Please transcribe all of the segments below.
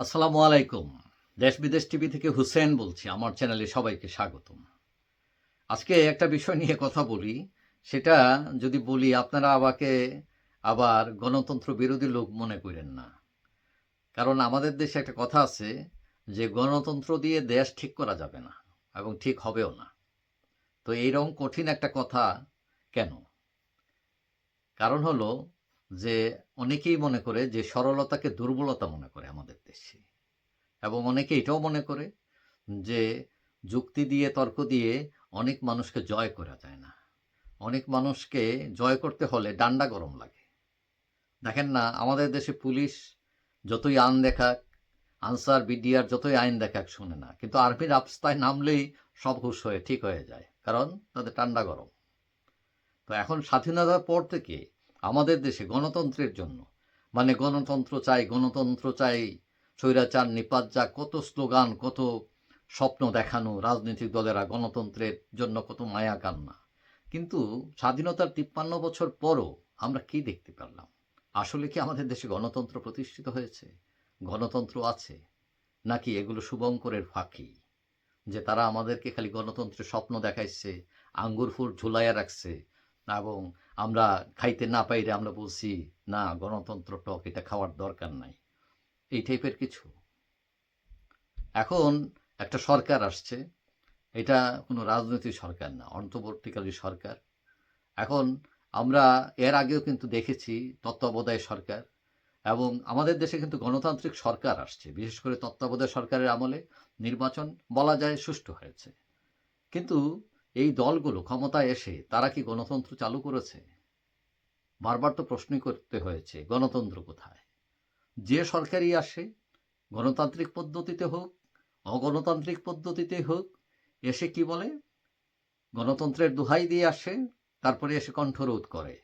আসসালামু আলাইকুম। দেশ বিদেশ টিভি থেকে হুসেন বলছি, আমার চ্যানেলে সবাইকে স্বাগতম। আজকে একটা বিষয় নিয়ে কথা বলি, সেটা যদি বলি, আপনারা আমাকে আবার গণতন্ত্র বিরোধী লোক মনে করেন না। কারণ আমাদের দেশে একটা কথা আছে যে, গণতন্ত্র দিয়ে দেশ ঠিক করা যাবে না এবং ঠিক হবেও না। তো এইরকম কঠিন একটা কথা কেন? কারণ হলো যে অনেকেই মনে করে যে সরলতাকে দুর্বলতা মনে করে আমাদের দেশে। এবং অনেকে এটাও মনে করে যে যুক্তি দিয়ে, তর্ক দিয়ে অনেক মানুষকে জয় করা যায় না। অনেক মানুষকে জয় করতে হলে ডান্ডা গরম লাগে। দেখেন না, আমাদের দেশে পুলিশ যতই আইন দেখাক, আনসার, বিডিআর যতই আইন দেখাক শুনে না, কিন্তু আর্মির রাস্তায় নামলেই সব হুশ হয়ে, ঠিক হয়ে যায়। কারণ তাদের ঠান্ডা গরম। তো এখন স্বাধীনতার পর থেকে আমাদের দেশে গণতন্ত্রের জন্য। মানে গণতন্ত্র চাই গণতন্ত্র চাই, স্বৈরাচার নিপাত যা কত স্লোগান, কত স্বপ্ন দেখানো রাজনৈতিক দলেরা গণতন্ত্রের জন্য কত মায়া কান্না। কিন্তু স্বাধীনতার তিপ্পান্ন বছর পরও আমরা কি দেখতে পারলাম আসলে কি আমাদের দেশে গণতন্ত্র প্রতিষ্ঠিত হয়েছে? গণতন্ত্র আছে, নাকি এগুলো শুভঙ্করের ফাঁকি? যে তারা আমাদেরকে খালি গণতন্ত্রের স্বপ্ন দেখাইছে, আঙ্গুর ফুল ঝুলাইয়া রাখছে এবং আমরা খাইতে না পাইলে আমরা বলছি, না, গণতন্ত্র টক, এটা খাওয়ার দরকার নাই। এই টাইপের কিছু। এখন একটা সরকার আসছে, এটা কোনো রাজনৈতিক সরকার না, অন্তর্বর্তীকালীন সরকার। এখন আমরা এর আগেও কিন্তু দেখেছি তত্ত্বাবধায়ক সরকার, এবং আমাদের দেশে কিন্তু গণতান্ত্রিক সরকার আসছে, বিশেষ করে তত্ত্বাবধায়ক সরকারের আমলে নির্বাচন বলা যায় সুষ্ঠু হয়েছে। কিন্তু এই দলগুলো ক্ষমতায় এসে তারা কি গণতন্ত্র চালু করেছে? বারবার তো প্রশ্নই করতে হয়েছে, গণতন্ত্র কোথায়? যে সরকারই আসে, গণতান্ত্রিক পদ্ধতিতে হোক, অগণতান্ত্রিক পদ্ধতিতে হোক, এসে কি বলে? গণতন্ত্রের দোহাই দিয়ে আসে, তারপরে এসে কণ্ঠরোধ করে।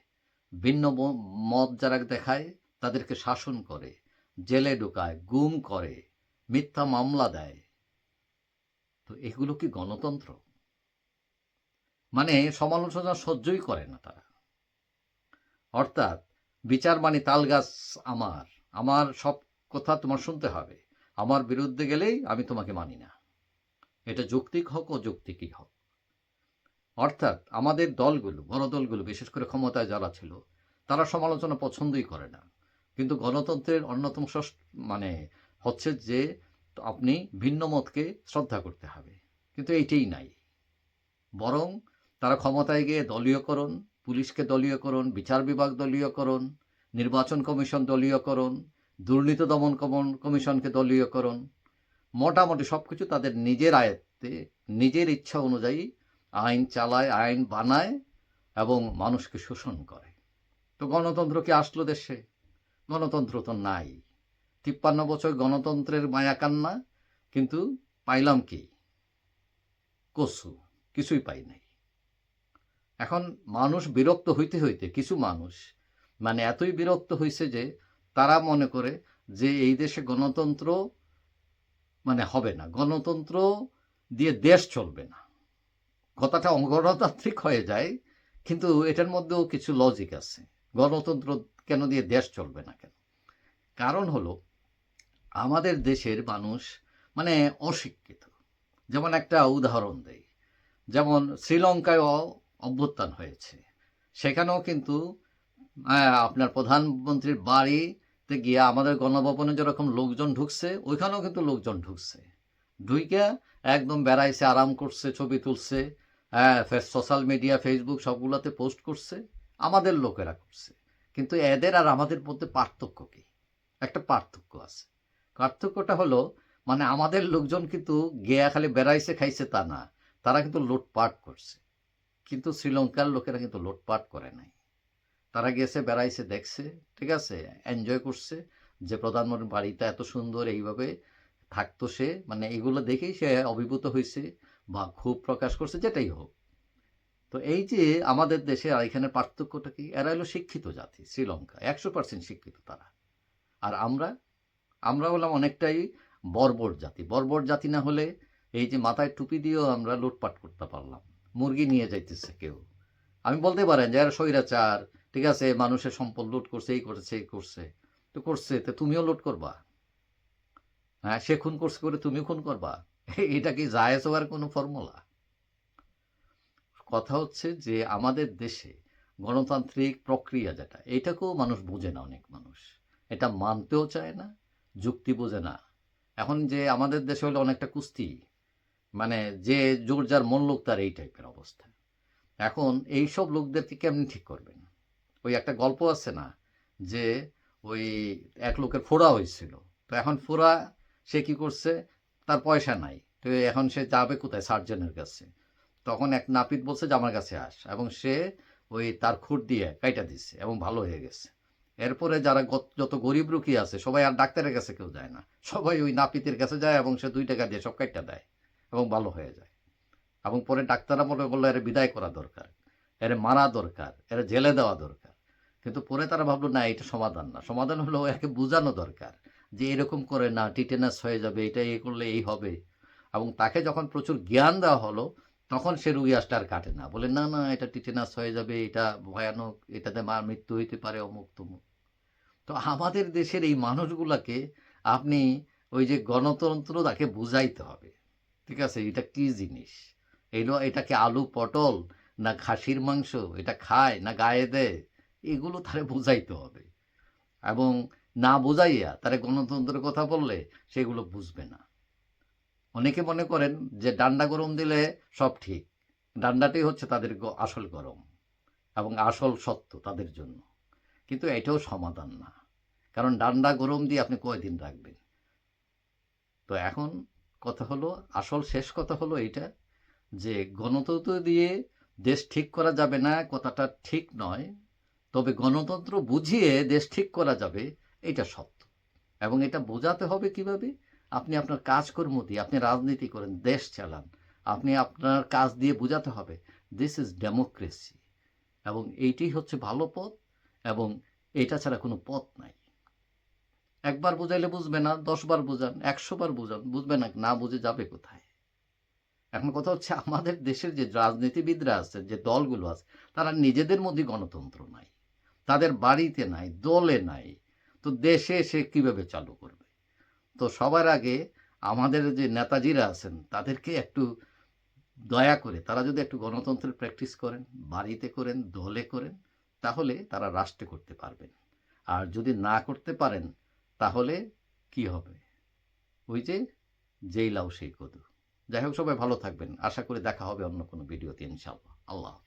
ভিন্ন মত যারা দেখায়, তাদেরকে শাসন করে, জেলে ঢোকায়, গুম করে, মিথ্যা মামলা দেয়। তো এগুলো কি গণতন্ত্র? মানে সমালোচনা সহ্যই করে না তারা। অর্থাৎ, বিচার মানে তাল গাছ আমার। আমার সব কথা তোমার শুনতে হবে। আমার বিরুদ্ধে গেলেই আমি তোমাকে মানি না। এটা যৌক্তিক হোক ও যৌক্তিকই হোক। অর্থাৎ, আমাদের দলগুলো বড় দলগুলো বিশেষ করে ক্ষমতায় যারা ছিল, তারা সমালোচনা পছন্দই করে না। কিন্তু গণতন্ত্রের অন্যতম মানে হচ্ছে যে, আপনি ভিন্ন মতকে শ্রদ্ধা করতে হবে। কিন্তু এইটাই নাই। বরং তারা ক্ষমতায় গিয়ে দলীয়করণ পুলিশকে দলীয়করণ বিচার বিভাগ দলীয়করণ নির্বাচন কমিশন দলীয়করণ দুর্নীতি দমন কমিশনকে দলীয়করণ মোটামুটি সব কিছু তাদের নিজের আয়ত্তে, নিজের ইচ্ছা অনুযায়ী আইন চালায়, আইন বানায় এবং মানুষকে শোষণ করে। তো গণতন্ত্র কি আসলো দেশে? গণতন্ত্র তো নাই। তিপ্পান্ন বছর গণতন্ত্রের মায়াকান্না কিন্তু পাইলাম কি? কসু, কিছুই পাই নাই। এখন মানুষ বিরক্ত হইতে হইতে, কিছু মানুষ মানে এতই বিরক্ত হয়েছে যে তারা মনে করে যে এই দেশে গণতন্ত্র মানে হবে না, গণতন্ত্র দিয়ে দেশ চলবে না। কথাটা অগণতান্ত্রিক হয়ে যায়, কিন্তু এটার মধ্যেও কিছু লজিক আছে। গণতন্ত্র কেন দিয়ে দেশ চলবে না কেন? কারণ হলো, আমাদের দেশের মানুষ মানে অশিক্ষিত। যেমন একটা উদাহরণ দেই, যেমন শ্রীলঙ্কায়ও অভ্যুত্থান হয়েছে। সেখানেও কিন্তু আপনার প্রধানমন্ত্রীর বাড়িতে গিয়ে আমাদের গণভবনে যেরকম লোকজন ঢুকছে, ওইখানেও কিন্তু লোকজন ঢুকছে। ঢুইকা একদম বেড়াইছে, আরাম করছে, ছবি তুলছে হ্যাঁ সোশ্যাল মিডিয়া ফেসবুক সবগুলোতে পোস্ট করছে, আমাদের লোকেরা করছে। কিন্তু এদের আর আমাদের মধ্যে পার্থক্য কি? একটা পার্থক্য আছে। পার্থক্যটা হলো মানে আমাদের লোকজন কিন্তু গেয়া খালি বেড়াইছে, খাইছে তা না। তারা কিন্তু লুটপাট করছে। কিন্তু শ্রীলঙ্কার লোকেরা কিন্তু লুটপাট করে নাই। তারা গেছে বেড়াইছে, দেখছে, ঠিক আছে এনজয় করছে যে প্রধানমন্ত্রীর বাড়িটা এত সুন্দর, এইভাবে থাকতো সে মানে এগুলো দেখেই সে অভিভূত হয়েছে বা ক্ষোভ প্রকাশ করছে, যেটাই হোক। তো এই যে আমাদের দেশে আর এখানে পার্থক্যটা কি? এরা হলো শিক্ষিত জাতি, শ্রীলঙ্কা, একশো পার্সেন্ট শিক্ষিত তারা। আর আমরা? আমরা হলাম অনেকটাই বর্বর জাতি। বর্বর জাতি না হলে এই যে মাথায় টুপি দিয়েও আমরা লুটপাট করতে পারলাম মুরগি নিয়ে যাইতেছে কেউ। আমি বলতে পারেন যে এরা স্বৈরাচার, ঠিক আছে, মানুষের সম্পদ লুট করছে, এই করছে এই করছে। তো করছে, তো তুমিও লুট করবা? হ্যাঁ সে খুন করছে করে তুমি খুন করবা? এটা কি জায়েজ হওয়ার কোনো ফর্মুলা? কথা হচ্ছে যে, আমাদের দেশে গণতান্ত্রিক প্রক্রিয়া যেটা, এটাকেও মানুষ বোঝে না অনেক মানুষ। এটা মানতেও চায় না, যুক্তি বোঝে না। এখন যে, আমাদের দেশে হলো অনেকটা কুস্তি। মানে যে জোর যার মন লোক তার এই টাইপের অবস্থা। এখন এই সব লোকদেরকে কেমনি ঠিক করবেন? ওই একটা গল্প আছে না, যে ওই এক লোকের ফোড়া হয়েছিল। তো এখন ফোড়া সে কি করছে? তার পয়সা নাই। তো এখন সে যাবে কোথায়? সার্জনের কাছে। তখন এক নাপিত বলছে, যে আমার কাছে আস। এবং সে ওই তার খুঁট দিয়ে কাইটা দিচ্ছে এবং ভালো হয়ে গেছে। এরপরে যারা যত গরিব রুখি আছে, সবাই আর ডাক্তারের কাছে কেউ যায় না। সবাই ওই নাপিতের কাছে যায় এবং সে দুই টাকা দিয়ে সব কাইটা দেয়। এবং ভালো হয়ে যায়। এবং পরে ডাক্তাররা মনে বলল এর বিদায় করা দরকার, এর মারা দরকার, এর জেলে দেওয়া দরকার। কিন্তু পরে তারা ভাবলো, না, এটা সমাধান না। সমাধান হলো একে বোঝানো দরকার যে এরকম করে, না, টিটেনাস হয়ে যাবে, এটা এ করলে এই হবে। এবং তাকে যখন প্রচুর জ্ঞান দেওয়া হলো, তখন সে রুগী আসতে আর কাটে না। বলে, না না, এটা টিটেনাস হয়ে যাবে, এটা ভয়ানক, এটাতে মার মৃত্যু হইতে পারে, অমুক তমুক। তো আমাদের দেশের এই মানুষগুলাকে আপনি ওই যে গণতন্ত্র তাকে বুঝাইতে হবে। ঠিক আছে, এটা কি জিনিস? এলো এটাকে আলু, পটল, না খাসির মাংস? এটা খায় না গায়ে দেয়? এগুলো তারে বোঝাইতে হবে। এবং না বোঝাইয়া তারা গণতন্ত্রের কথা বললে সেগুলো বুঝবে না। অনেকে মনে করেন যে ডান্ডা গরম দিলে সব ঠিক। ডান্ডাটাই হচ্ছে তাদের আসল গরম এবং আসল সত্য তাদের জন্য। কিন্তু এটাও সমাধান না। কারণ ডান্ডা গরম দিয়ে আপনি কয়দিন রাখবেন? তো এখন কথা হলো, আসল শেষ কথা হলো এইটা যে গণতন্ত্র দিয়ে দেশ ঠিক করা যাবে না, কথাটা ঠিক নয়। তবে গণতন্ত্র বুঝিয়ে দেশ ঠিক করা যাবে এটা সত্য। এবং এটা বোঝাতে হবে কীভাবে? আপনি আপনার কাজকর্ম দিয়ে, আপনি রাজনীতি করেন, দেশ চালান। আপনি আপনার কাজ দিয়ে বোঝাতে হবে দিস ইজ ডেমোক্রেসি এবং এইটাই হচ্ছে ভালো পথ, এবং এটা ছাড়া কোনো পথ নাই। একবার বুঝাইলে বুঝবে না, দশবার বুঝান একশো বার বুঝান, বুঝবে না না বুঝে যাবে কোথায়? এখন কথা হচ্ছে আমাদের দেশের যে রাজনীতিবিদরা আছে যে দলগুলো আছে, তারা নিজেদের মধ্যে গণতন্ত্র নাই, তাদের বাড়িতে নাই, দলে নাই, তো দেশে সে কীভাবে চালু করবে? তো সবার আগে আমাদের যে নেতাজিরা আছেন, তাদেরকে একটু দয়া করে, তারা যদি একটু গণতন্ত্রের প্র্যাকটিস করেন, বাড়িতে করেন, দলে করেন, তাহলে তারা রাষ্ট্রে করতে পারবেন। আর যদি না করতে পারেন তাহলে কি হবে? ওই যে যেই লাউ, সেই কদু। যাই হোক, সবাই ভালো থাকবেন। আশা করি দেখা হবে অন্য কোনো ভিডিওতে ইনশাল্লাহ আল্লাহ।